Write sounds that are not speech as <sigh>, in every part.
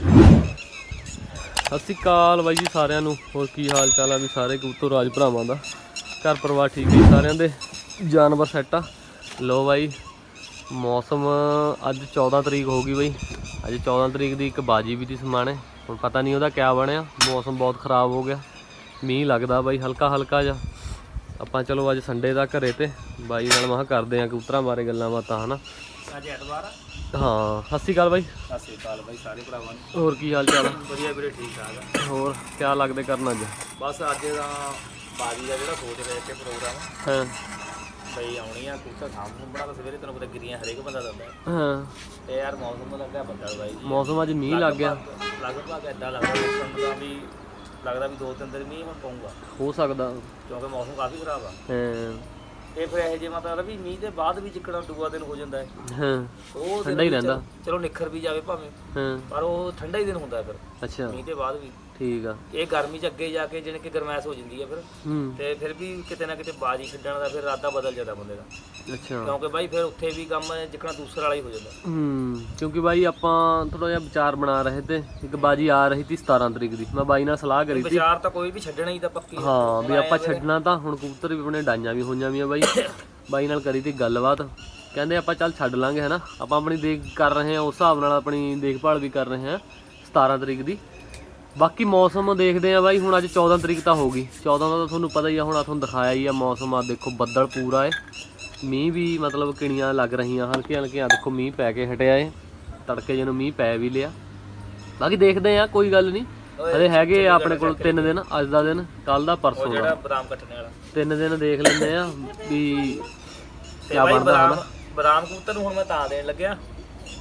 ਸਤਿ ਸ਼੍ਰੀ ਅਕਾਲ ਬਾਈ ਜੀ ਸਾਰਿਆਂ ਨੂੰ। ਹੋਰ ਕੀ ਹਾਲ ਚਾਲ ਆ ਵੀ ਸਾਰੇ ਕਬੂਤਰ ਰਾਜ ਭਰਾਵਾਂ ਦਾ? ਘਰ ਪਰਿਵਾਰ ਠੀਕ ਹੈ ਸਾਰਿਆਂ ਦੇ? ਜਾਨਵਰ ਸੈੱਟ ਆ। ਲੋ ਬਾਈ, ਮੌਸਮ ਅੱਜ 14 ਤਰੀਕ ਹੋ ਗਈ ਬਾਈ। ਅੱਜ 14 ਤਰੀਕ ਦੀ ਇੱਕ ਬਾਜੀ ਵੀ ਦੀ ਸਮਾਣੇ ਹੁਣ ਪਤਾ ਨਹੀਂ ਉਹਦਾ ਕਿਆ ਬਣਿਆ। ਮੌਸਮ ਬਹੁਤ ਖਰਾਬ ਹੋ ਗਿਆ। ਮੀਂਹ ਲੱਗਦਾ ਬਾਈ ਹਲਕਾ ਹਲਕਾ ਜਿਹਾ। ਆਪਾਂ ਚਲੋ ਅੱਜ ਸੰਡੇ ਦਾ ਘਰੇ ਤੇ ਬਾਈ ਨਾਲ ਮਹਾ ਕਰਦੇ ਆ ਕਬੂਤਰਾਂ ਬਾਰੇ ਗੱਲਾਂ ਬਾਤਾਂ, ਹਨਾ? ਅੱਜ ਐਤਵਾਰ ਆ। ਹਾਂ ਸਤਿ ਸ਼੍ਰੀ ਅਕਾਲ ਬਾਈ। ਸਤਿ ਸ੍ਰੀ ਅਕਾਲ ਬਾਈ ਸਾਰੇ ਭਰਾਵਾਂ ਨੂੰ। ਹੋਰ ਕੀ ਹਾਲ ਚਾਲ ਆ? ਵਧੀਆ ਵੀਰੇ ਠੀਕ ਠਾਕ ਆ। ਹੋਰ ਕਿਆ ਲੱਗਦੇ ਕਰਨ ਅੱਜ? ਬਸ ਅੱਜ ਦਾ ਬਾਜੀ ਦਾ ਜਿਹੜਾ ਸੋਚ ਰਹੇ ਤੇ ਪ੍ਰੋਗਰਾਮ। ਹਾਂ। ਬਈ ਆਉਣੀ ਆ ਕੁੱਤਾ ਸਾਹਮ ਨੂੰ ਬਣਾ ਤਾਂ ਸਵੇਰੇ ਤੈਨੂੰ ਪਤਾ ਗਿਰੀਆਂ ਹਰੇਕ ਬੰਦਾ ਦਿੰਦਾ। ਹਾਂ। ਤੇ ਯਾਰ ਮੌਸਮ ਲੱਗਾ ਬੰਦਾ ਬਾਈ ਜੀ। ਮੌਸਮ ਅੱਜ ਮੀਂਹ ਲੱਗ ਗਿਆ। ਲਗਭਗ ਏਦਾਂ ਲੱਗਦਾ ਮੌਸਮ ਦਾ ਵੀ ਲੱਗਦਾ ਵੀ ਦੋ ਤਿੰਨ ਦਿਨ ਮੀਂਹ ਹੁਣ ਪਊਗਾ। ਹੋ ਸਕਦਾ। ਕਿਉਂਕਿ ਮੌਸਮ ਕਾਫੀ ਖਰਾਬ ਆ। ਹਾਂ। ਇਹ ਫਿਰ ਇਹ ਜੇ ਮਤਲਬ ਵੀ ਮੀਂਹ ਦੇ ਬਾਅਦ ਵੀ ਜਿੱਕੜਾ ਦੂਆ ਦਿਨ ਹੋ ਜਾਂਦਾ ਹੈ। ਹਾਂ ਉਹ ਦਿਨ ਠੰਡਾ ਹੀ ਵੀ ਰਹਿੰਦਾ। ਚਲੋ- ਚਲੋ ਨਿਖਰ ਵੀ ਜਾਵੇ ਭਾਵੇਂ ਹਾਂ। ਪਰ ਉਹ ਠੰਡਾ ਹੀ ਦਿਨ ਹੁੰਦਾ ਫਿਰ। ਅੱਛਾ। ਮੀਂਹ ਦੇ ਬਾਅਦ ਵੀ। ਠੀਕ ਆ। ਇਹ ਗਰਮੀ ਚ ਅੱਗੇ ਜਾ ਕੇ ਜਾਣੀ ਕਿ ਗਰਮੈਸ਼ ਹੋ ਜਾਂਦੀ ਹੈ ਫਿਰ ਹੂੰ। ਤੇ ਫਿਰ ਵੀ ਕਿਤੇ ਨਾ ਕਿਤੇ ਬਾਜੀ ਛੱਡਣ ਦਾ ਫਿਰ ਇਰਾਦਾ ਬਦਲ ਜਾਂਦਾ ਬੰਦੇ ਦਾ। ਅੱਛਾ। ਕਿਉਂਕਿ ਬਾਈ ਫਿਰ ਉੱਥੇ ਵੀ ਕੰਮ ਜਿੱਕਣਾ ਦੂਸਰਾ ਵਾਲਾ ਹੀ ਹੋ ਜਾਂਦਾ। ਹੂੰ ਕਿਉਂਕਿ ਬਾਈ ਆਪਾਂ ਥੋੜਾ ਜਿਹਾ ਵਿਚਾਰ ਬਣਾ ਰਹੇ ਤੇ ਇੱਕ ਬਾਜੀ ਆ ਰਹੀ ਸੀ 17 ਤਰੀਕ ਦੀ। ਮੈਂ ਬਾਈ ਨਾਲ ਸਲਾਹ ਕਰੀ ਸੀ ਵਿਚਾਰ ਤਾਂ ਕੋਈ ਵੀ ਛੱਡਣਾ ਹੀ ਤਾਂ ਪੱਕੀ ਆ। ਹਾਂ ਵੀ ਆਪਾਂ ਛੱਡਣਾ ਤਾਂ ਹੁਣ ਕਬੂਤਰ ਵੀ ਆਪਣੇ ਡਾਈਆਂ ਵੀ ਹੋਈਆਂ ਵੀ ਆ ਬਾਈ। ਬਾਈ ਨਾਲ ਕਰੀ ਤੀ ਗੱਲਬਾਤ। ਕਹਿੰਦੇ ਆਪਾਂ ਚੱਲ ਛੱਡ ਲਾਂਗੇ ਹਨਾ। ਆਪਾਂ ਆਪਣੀ ਦੇਖ ਕਰ ਰਹੇ ਹਾਂ ਉਸ ਹਿਸਾਬ ਨਾਲ ਆਪਣੀ ਦੇਖਭਾਲ ਵੀ ਕਰ ਰਹੇ ਹਾਂ 17 ਤਰੀਕ ਦੀ। ਬਾਕੀ ਮੌਸਮ ਦੇਖਦੇ ਆ ਬਾਈ ਹੁਣ ਅੱਜ 14 ਤਰੀਕ ਤਾਂ ਹੋ ਗਈ। 14 ਦਾ ਤਾਂ ਤੁਹਾਨੂੰ ਪਤਾ ਹੀ ਆ ਹੁਣ ਆ ਤੁਹਾਨੂੰ ਦਿਖਾਇਆ ਹੀ ਆ ਮੌਸਮ ਆ ਦੇਖੋ ਬੱਦਲ ਪੂਰਾ ਏ। ਮੀਂਹ ਵੀ ਮਤਲਬ ਕਿਣੀਆਂ ਲੱਗ ਰਹੀਆਂ ਹਲਕੀਆਂ ਹਲਕੀਆਂ ਦੇਖੋ ਮੀਂਹ ਪੈ ਕੇ ਹਟਿਆ ਏ। ਤੜਕੇ ਜਿਹਨੂੰ ਮੀਂਹ ਪੈ ਵੀ ਲਿਆ। ਬਾਕੀ ਦੇਖਦੇ ਆ ਕੋਈ ਗੱਲ ਨਹੀਂ। ਹਲੇ ਹੈਗੇ ਆਪਣੇ ਕੋਲ 3 ਦਿਨ ਅੱਜ ਦਾ ਦਿਨ ਕੱਲ ਦਾ ਪਰਸੋਂ ਦਾ। ਜਿਹੜਾ ਬਦਾਮ ਕੱਟਣੇ ਵਾਲਾ। ਤਿੰਨ ਦਿਨ ਦੇਖ ਲੈਂਦੇ ਆ ਵੀ ਬਾਈ ਬਣਦਾ ਹਨਾ ਬਦਾਮ ਕਬੂਤਰ ਨੂੰ ਹੁਣ ਮੈਂ ਤਾਂ ਦੇਣ ਲੱਗਿਆ।